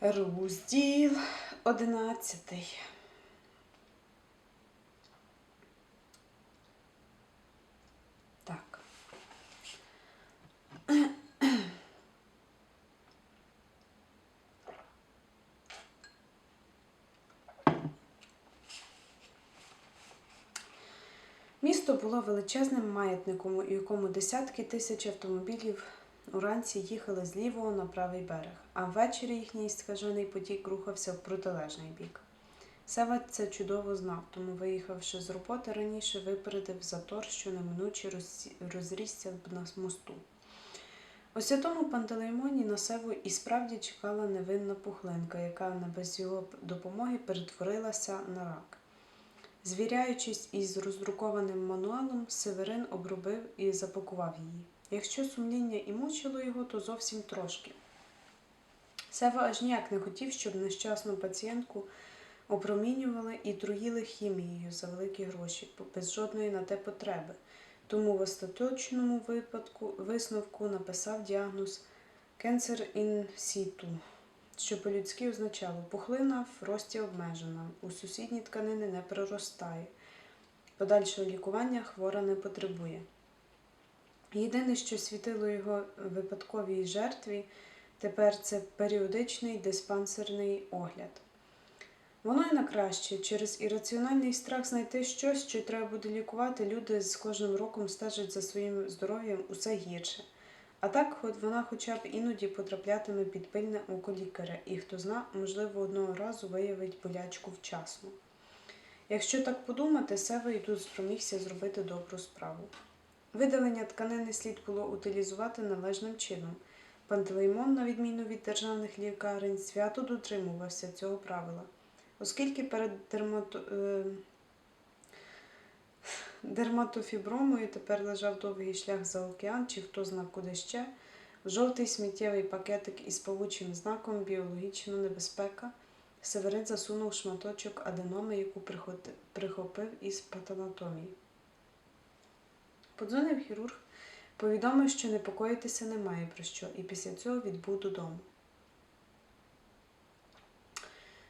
Розділ одинадцятий. Так. Місто було величезним маятником, у якому десятки тисяч автомобілів уранці їхали з лівого на правий берег, а ввечері їхній скажений потік рухався в протилежний бік. Сева це чудово знав, тому, виїхавши з роботи раніше, випередив затор, що неминуче розрісся б на мосту. У святому Пантелеймоні на Севу і справді чекала невинна пухлинка, яка не без його допомоги перетворилася на рак. Звіряючись із роздрукованим мануалом, Северин обробив і запакував її. Якщо сумління і мучило його, то зовсім трошки. Сева аж ніяк не хотів, щоб нещасну пацієнтку опромінювали і труїли хімією за великі гроші, без жодної на те потреби. Тому в остаточному випадку висновку написав діагноз «Cancer in situ», що по-людськи означало пухлина в рості обмежена, у сусідні тканини не проростає. Подальшого лікування хвора не потребує. Єдине, що світило його випадковій жертві, тепер це періодичний диспансерний огляд. Воно й на краще. Через ірраціональний страх знайти щось, що треба буде лікувати, люди з кожним роком стежать за своїм здоров'ям усе гірше. А так, вона хоча б іноді потраплятиме під пильне око лікаря, і хто зна, можливо, одного разу виявить болячку вчасно. Якщо так подумати, Сева й тут спромігся зробити добру справу. Видалення тканини слід було утилізувати належним чином. Пантелеймон, на відміну від державних лікарень, свято дотримувався цього правила. Оскільки перед дермато... е, дерматофібромою тепер лежав довгий шлях за океан, чи хто зна куди ще, жовтий сміттєвий пакетик із павучим знаком біологічна небезпека, Северин засунув шматочок аденоми, яку прихопив із патанатомії. Подзвонив хірург, повідомив, що непокоїтися немає про що, і після цього відбув додому.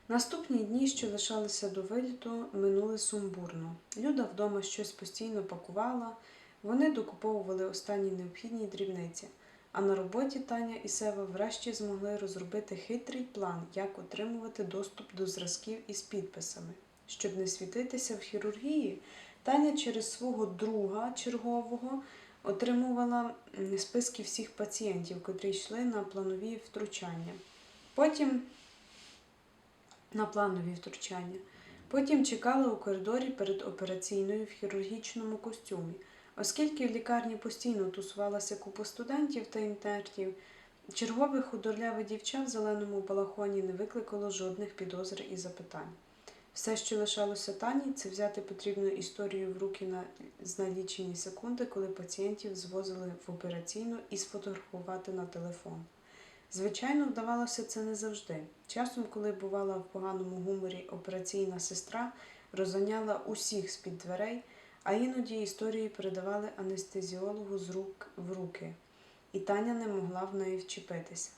Наступні дні, що лишалися до виліту, минули сумбурно. Люда вдома щось постійно пакувала, вони докуповували останні необхідні дрібниці. А на роботі Таня і Сева врешті змогли розробити хитрий план, як отримувати доступ до зразків із підписами. Щоб не світитися в хірургії, Таня через свого друга чергового отримувала списки всіх пацієнтів, котрі йшли на планові втручання. Потім на планові втручання. Потім чекала у коридорі перед операційною в хірургічному костюмі. Оскільки в лікарні постійно тусувалася купа студентів та інтертів, чергове худорляве дівча в зеленому балахоні не викликало жодних підозр і запитань. Все, що лишалося Тані, це взяти потрібну історію в руки на лічені секунди, коли пацієнтів звозили в операційну і сфотографувати на телефон. Звичайно, вдавалося це не завжди. Часом, коли бувала в поганому гуморі операційна сестра, розганяла усіх з-під дверей, а іноді історії передавали анестезіологу з рук в руки, і Таня не могла в неї вчепитися.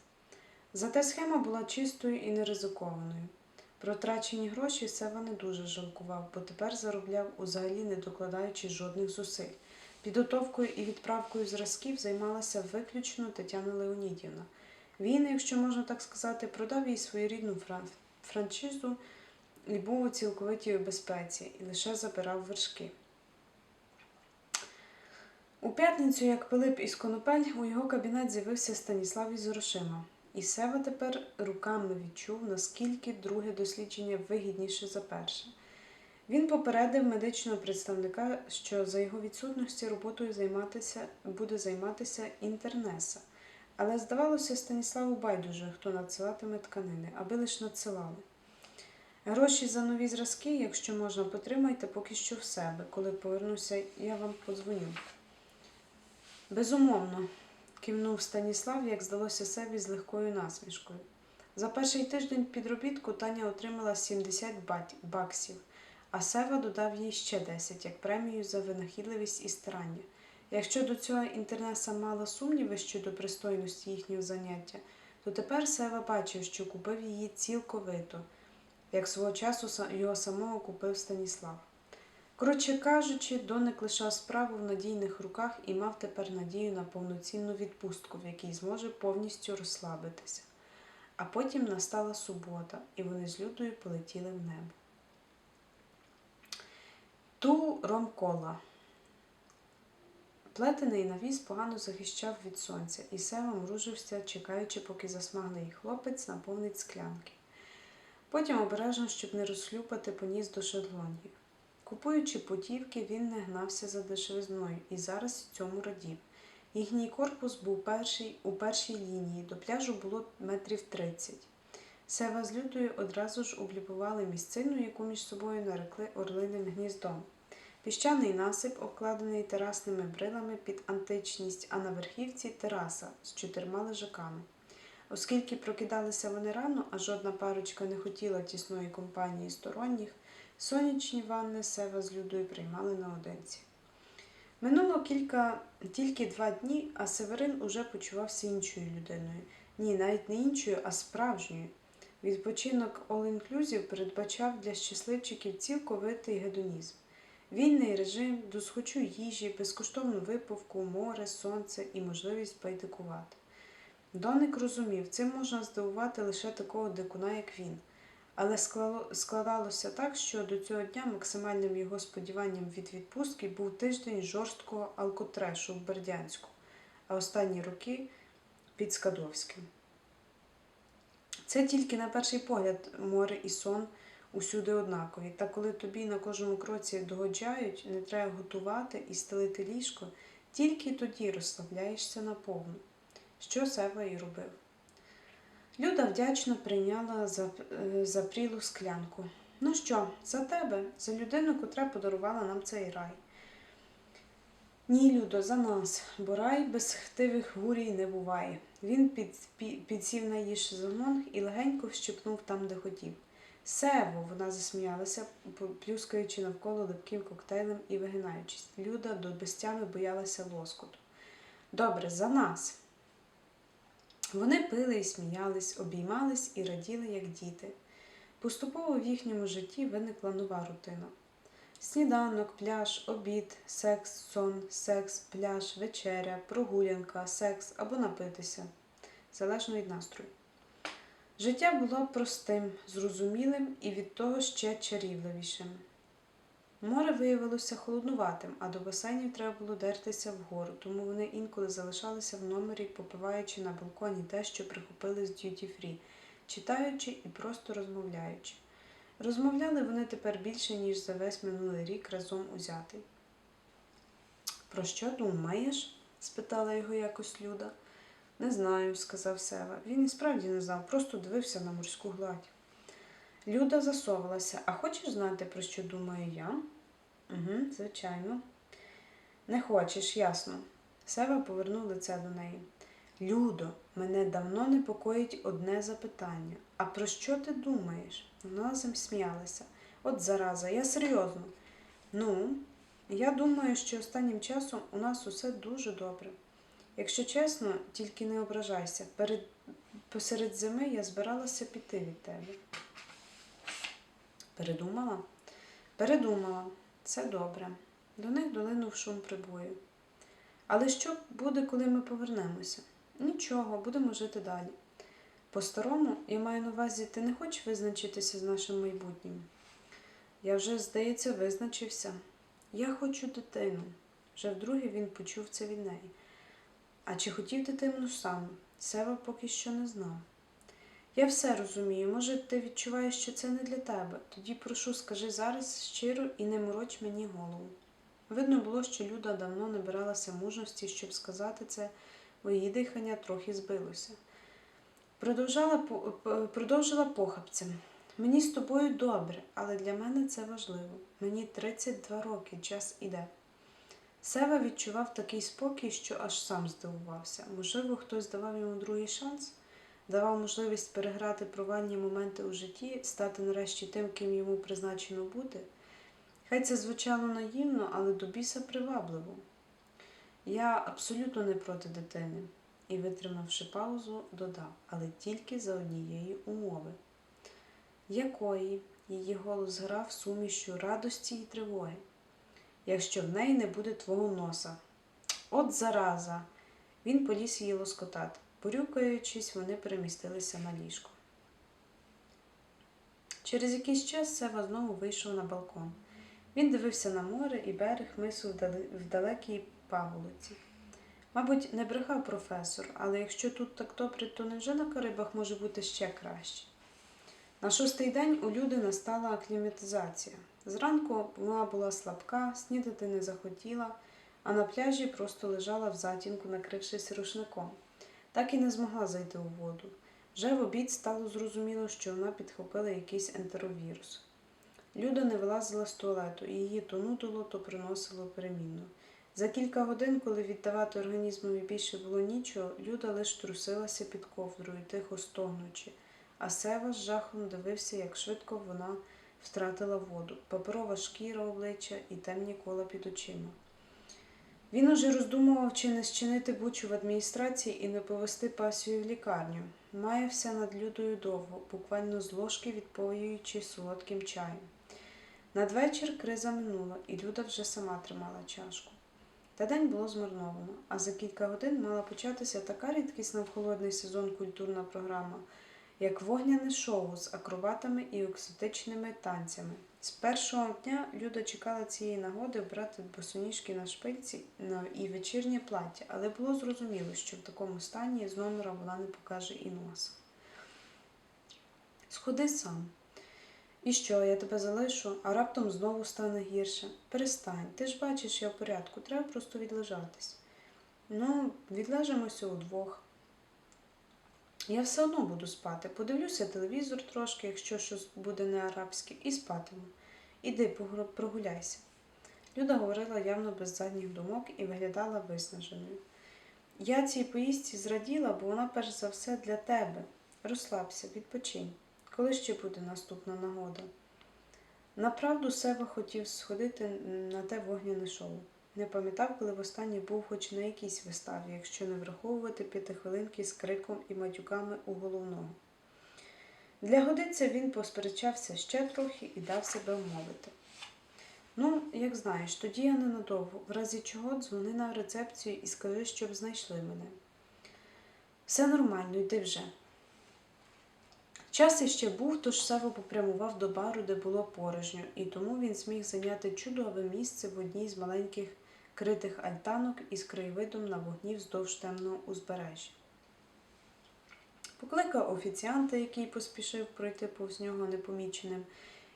Зате схема була чистою і неризикованою. Про втрачені гроші Сева не дуже жалкував, бо тепер заробляв узагалі не докладаючи жодних зусиль. Підготовкою і відправкою зразків займалася виключно Тетяна Леонідівна. Він, якщо можна так сказати, продав їй своєрідну фран- франшизу і був у цілковитій безпеці, і лише забирав вершки. У п'ятницю, як Пилип із Конопель, у його кабінет з'явився Станіслав із грошима. І Сева тепер руками відчув, наскільки друге дослідження вигідніше за перше. Він попередив медичного представника, що за його відсутності роботою займатися, буде займатися інтернеса. Але здавалося Станіславу байдуже, хто надсилатиме тканини, аби лиш надсилали. Гроші за нові зразки, якщо можна, потримайте поки що в себе. Коли повернуся, я вам подзвоню. Безумовно, кивнув Станіслав, як здалося собі з легкою насмішкою. За перший тиждень підробітку Таня отримала 70 бат- баксів, а Сева додав їй ще 10 як премію за винахідливість і старання. Якщо до цього інтернеса мала сумніви щодо пристойності їхнього заняття, то тепер Сева бачив, що купив її цілковито, як свого часу його самого купив Станіслав. Коротше кажучи, Доник лишав справу в надійних руках і мав тепер надію на повноцінну відпустку, в якій зможе повністю розслабитися. А потім настала субота, і вони з Людою полетіли в небо. Ту ромкола. Плетений навіс погано захищав від сонця, і Сева мружився, чекаючи, поки засмаглий хлопець наповнить склянки. Потім обережно, щоб не розхлюпати, поніс до шезлонгів. Купуючи путівки, він не гнався за дешевизною і зараз цьому радів. Їхній корпус був перший у першій лінії, до пляжу було метрів 30. Сева з Лютою одразу ж облюбували місцину, яку між собою нарекли Орлиним гніздом. Піщаний насип, обкладений терасними брилами під античність, а на верхівці тераса з чотирма лежаками. Оскільки прокидалися вони рано, а жодна парочка не хотіла тісної компанії сторонніх, сонячні ванни Сева з Людою приймали наодинці. Минуло кілька, тільки два дні, а Северин уже почувався іншою людиною. Ні, навіть не іншою, а справжньою. Відпочинок all-inclusive передбачав для щасливчиків цілковитий гедонізм. Вільний режим, досхочу їжі, безкоштовну випивку, море, сонце і можливість байдикувати. Доник розумів, цим можна здивувати лише такого дикуна, як він. Але складалося так, що до цього дня максимальним його сподіванням від відпустки був тиждень жорсткого алкотрешу в Бердянську, а останні роки під Скадовським. Це тільки на перший погляд море і сон усюди однакові. Та коли тобі на кожному кроці догоджають, не треба готувати і стелити ліжко, тільки тоді розслабляєшся наповну, що Сева і робив. Люда вдячно прийняла е, запрілу склянку. Ну що, за тебе, за людину, котра подарувала нам цей рай. Ні, Людо, за нас, бо рай без хтивих гурій не буває. Він під, пі- підсів на її шезлонг і легенько вщипнув там, де хотів. Сево, вона засміялася, плюскаючи навколо липким коктейлем і вигинаючись. Люда до безтями боялася лоскоту. Добре, за нас. Вони пили і сміялись, обіймались і раділи, як діти. Поступово в їхньому житті виникла нова рутина. Сніданок, пляж, обід, секс, сон, секс, пляж, вечеря, прогулянка, секс або напитися, залежно від настрою. Життя було простим, зрозумілим і від того ще чарівливішим. Море виявилося холоднуватим, а до басейнів треба було дертися вгору, тому вони інколи залишалися в номері, попиваючи на балконі те, що прихопили з д'юті фрі, читаючи і просто розмовляючи. Розмовляли вони тепер більше, ніж за весь минулий рік разом узятий. Про що думаєш? спитала його якось Люда. Не знаю, сказав Сева. Він і справді не знав, просто дивився на морську гладь. Люда засовалася. А хочеш знати, про що думаю я? Угу, звичайно. Не хочеш, ясно. Сева повернув лице до неї. Людо, мене давно непокоїть одне запитання. А про що ти думаєш? Вона засміялася. От зараза, я серйозно. Ну, я думаю, що останнім часом у нас усе дуже добре. Якщо чесно, тільки не ображайся. Перед, посеред зими я збиралася піти від тебе. Передумала? Передумала. Це добре. До них долинув шум прибою. Але що буде, коли ми повернемося? Нічого, будемо жити далі. По-старому, я маю на увазі, ти не хочеш визначитися з нашим майбутнім? Я вже, здається, визначився. Я хочу дитину. Вже вдруге він почув це від неї. А чи хотів дитину сам? Сева поки що не знав. Я все розумію. Може, ти відчуваєш, що це не для тебе. Тоді прошу, скажи зараз щиро і не мороч мені голову. Видно було, що Люда давно набиралася мужності, щоб сказати це, бо її дихання трохи збилося. Продовжала, продовжила похапцем. Мені з тобою добре, але для мене це важливо. Мені 32 роки, час іде. Сева відчував такий спокій, що аж сам здивувався. Можливо, хтось давав йому другий шанс, давав можливість переграти провальні моменти у житті, стати нарешті тим, ким йому призначено бути. Хай це звучало наївно, але до біса привабливо. Я абсолютно не проти дитини. і, витримавши паузу, додав, але тільки за однієї умови. Якої її голос грав сумішю радості і тривоги, якщо в неї не буде твого носа. От зараза! Він поліз її лоскотати. Порюкаючись, вони перемістилися на ліжко. Через якийсь час Сева знову вийшов на балкон. Він дивився на море і берег мису в далекій паволоці. Мабуть, не брехав професор, але якщо тут так добре, то невже на Карибах може бути ще краще? На шостий день у люди настала акліматизація. Зранку вона була слабка, снідати не захотіла, а на пляжі просто лежала в затінку, накрившись рушником. Так і не змогла зайти у воду. Вже в обід стало зрозуміло, що вона підхопила якийсь ентеровірус. Люда не вилазила з туалету, і її то нудило, то приносило перемінно. За кілька годин, коли віддавати організмові більше було нічого, Люда лише трусилася під ковдрою, тихо стогнучи, а Сева з жахом дивився, як швидко вона втратила воду, паперова шкіра обличчя і темні кола під очима. Він уже роздумував, чи не зчинити бучу в адміністрації і не повести пасію в лікарню. Маявся над Людою довго, буквально з ложки відпоюючи солодким чаєм. Надвечір криза минула, і Люда вже сама тримала чашку. Та день було змарновано, а за кілька годин мала початися така рідкісна в холодний сезон культурна програма, як вогняне шоу з акробатами і екзотичними танцями. З першого дня Люда чекала цієї нагоди вбрати босоніжки на шпильці і вечірнє плаття, але було зрозуміло, що в такому стані з номера вона не покаже і носа. Сходи сам. І що, я тебе залишу, а раптом знову стане гірше. Перестань, ти ж бачиш, я в порядку, треба просто відлежатись. Ну, відлежимося удвох. Я все одно буду спати. Подивлюся телевізор трошки, якщо щось буде не арабське, і спатиму. Іди, прогуляйся. Люда говорила явно без задніх думок і виглядала виснаженою. Я цій поїздці зраділа, бо вона перш за все для тебе. Розслабся, відпочинь. Коли ще буде наступна нагода? Направду Сева хотів сходити на те вогняне шоу. Не пам'ятав, коли востаннє був хоч на якійсь виставі, якщо не враховувати п'ятихвилинки з криком і матюками у головного. Для годиця він посперечався ще трохи і дав себе вмовити. Ну, як знаєш, тоді я ненадовго, в разі чого дзвони на рецепцію і скажи, щоб знайшли мене. Все нормально, йди вже. Час іще був, тож Сева попрямував до бару, де було порожньо, і тому він зміг зайняти чудове місце в одній з маленьких критих альтанок із краєвидом на вогні вздовж темного узбережжя. Покликав офіціанта, який поспішив пройти повз нього непоміченим,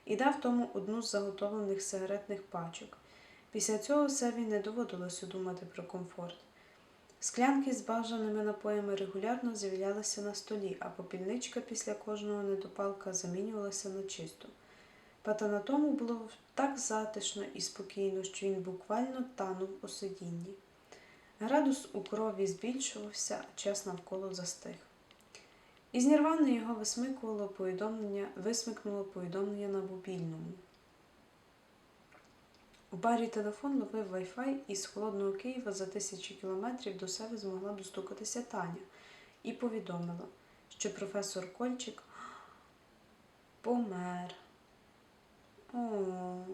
і дав тому одну з заготовлених сигаретних пачок. Після цього Севі не доводилося думати про комфорт. Склянки з бажаними напоями регулярно з'являлися на столі, а попільничка після кожного недопалка замінювалася на чисту. Та на тому було так затишно і спокійно, що він буквально танув у сидінні. Градус у крові збільшувався, час навколо застиг. Із Нірвани його висмикувало повідомлення, висмикнуло повідомлення на мобільному. У барі телефон ловив Wi-Fi і з холодного Києва за тисячі кілометрів до себе змогла достукатися Таня і повідомила, що професор Кольчик помер. О.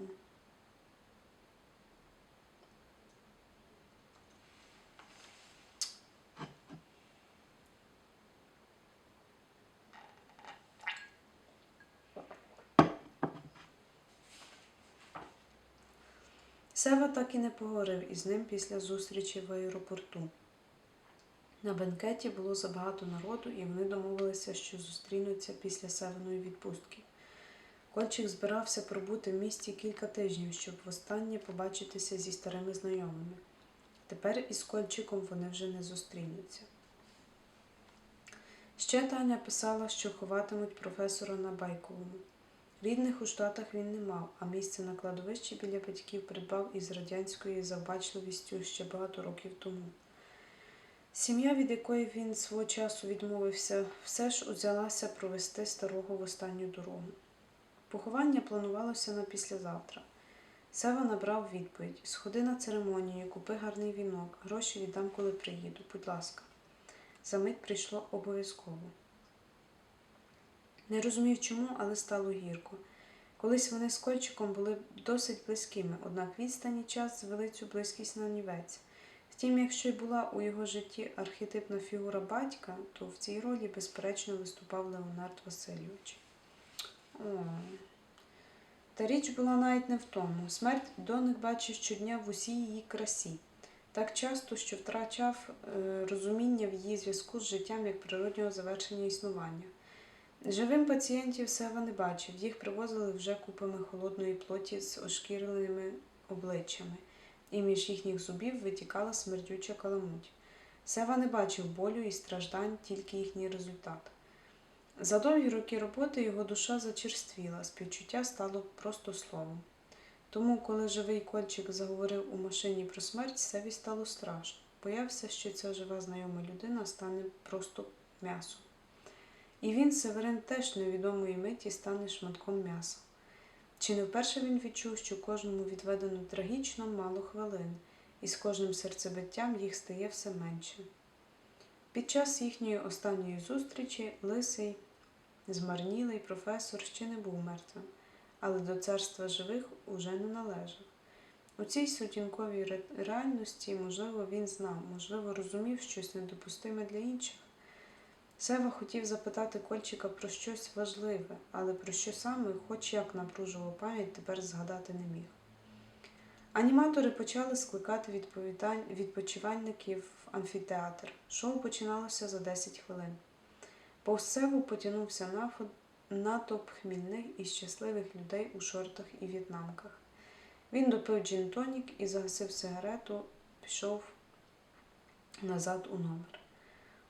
Сева так і не поговорив із ним після зустрічі в аеропорту. На бенкеті було забагато народу, і вони домовилися, що зустрінуться після севиної відпустки. Кольчик збирався пробути в місті кілька тижнів, щоб востаннє побачитися зі старими знайомими. Тепер із Кольчиком вони вже не зустрінуться. Ще Таня писала, що ховатимуть професора на Байковому. Рідних у Штатах він не мав, а місце на кладовищі біля батьків придбав із радянською завбачливістю ще багато років тому. Сім'я, від якої він свого часу відмовився, все ж узялася провести старого в останню дорогу. Поховання планувалося на післязавтра. Сева набрав відповідь: Сходи на церемонію, купи гарний вінок, гроші віддам, коли приїду, будь ласка. Замить прийшло обов'язково. Не розумів чому, але стало гірко. Колись вони з Кольчиком були досить близькими, однак відстань і час звели цю близькість на нівець. Втім, якщо й була у його житті архетипна фігура батька, то в цій ролі, безперечно, виступав Леонард Васильович. О. Та річ була навіть не в тому. Смерть доник бачив щодня в усій її красі, так часто, що втрачав е, розуміння в її зв'язку з життям як природнього завершення існування. Живим пацієнтів Сева не бачив, їх привозили вже купами холодної плоті з ошкіреними обличчями, і між їхніх зубів витікала смердюча каламуть. Сева не бачив болю і страждань, тільки їхній результат. За довгі роки роботи його душа зачерствіла, співчуття стало просто словом. Тому, коли живий кольчик заговорив у машині про смерть, Севі стало страшно. Боявся, що ця жива знайома людина стане просто м'ясом. І він, Северин, теж невідомої миті стане шматком м'яса. Чи не вперше він відчув, що кожному відведено трагічно мало хвилин, і з кожним серцебиттям їх стає все менше. Під час їхньої останньої зустрічі лисий, змарнілий професор ще не був мертвим, але до царства живих уже не належав. У цій сутінковій реальності, можливо, він знав, можливо, розумів щось недопустиме для інших. Сева хотів запитати Кольчика про щось важливе, але про що саме, хоч як напружував пам'ять, тепер згадати не міг. Аніматори почали скликати відпочивальників в амфітеатр. Шоу починалося за 10 хвилин. Повз Севу потягнувся натовп хмільних і щасливих людей у шортах і в'єтнамках. Він допив джин-тонік і загасив сигарету, пішов назад у номер.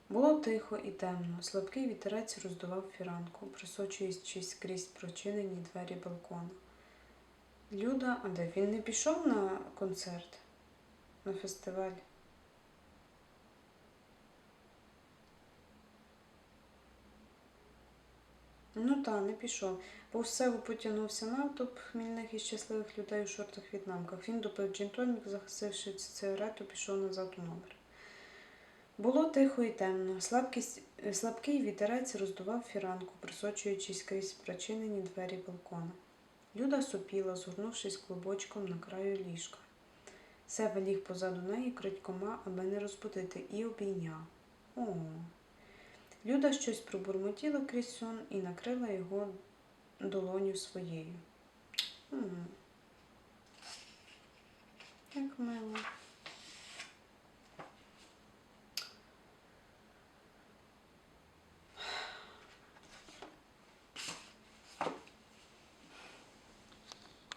Було тихо і темно, слабкий вітерець роздував фіранку, просочуючись крізь прочинені двері балкона. Люда, а де він не пішов на концерт, на фестиваль? Ну та, не пішов. По Севу потягнувся натовп хмільних і щасливих людей у шортах в'єтнамках. Він допив джин-тонік, загасивши сигарету, пішов назад у номер. Було тихо і темно. Слабкість, слабкий вітерець роздував фіранку, просочуючись крізь причинені двері балкона. Люда сопіла, згорнувшись клубочком на краю ліжка. Сева ліг позаду неї крадькома, аби не розбудити, і обійняв. О. Люда щось пробурмотіла крізь сон і накрила його долоню своєю. Як мило.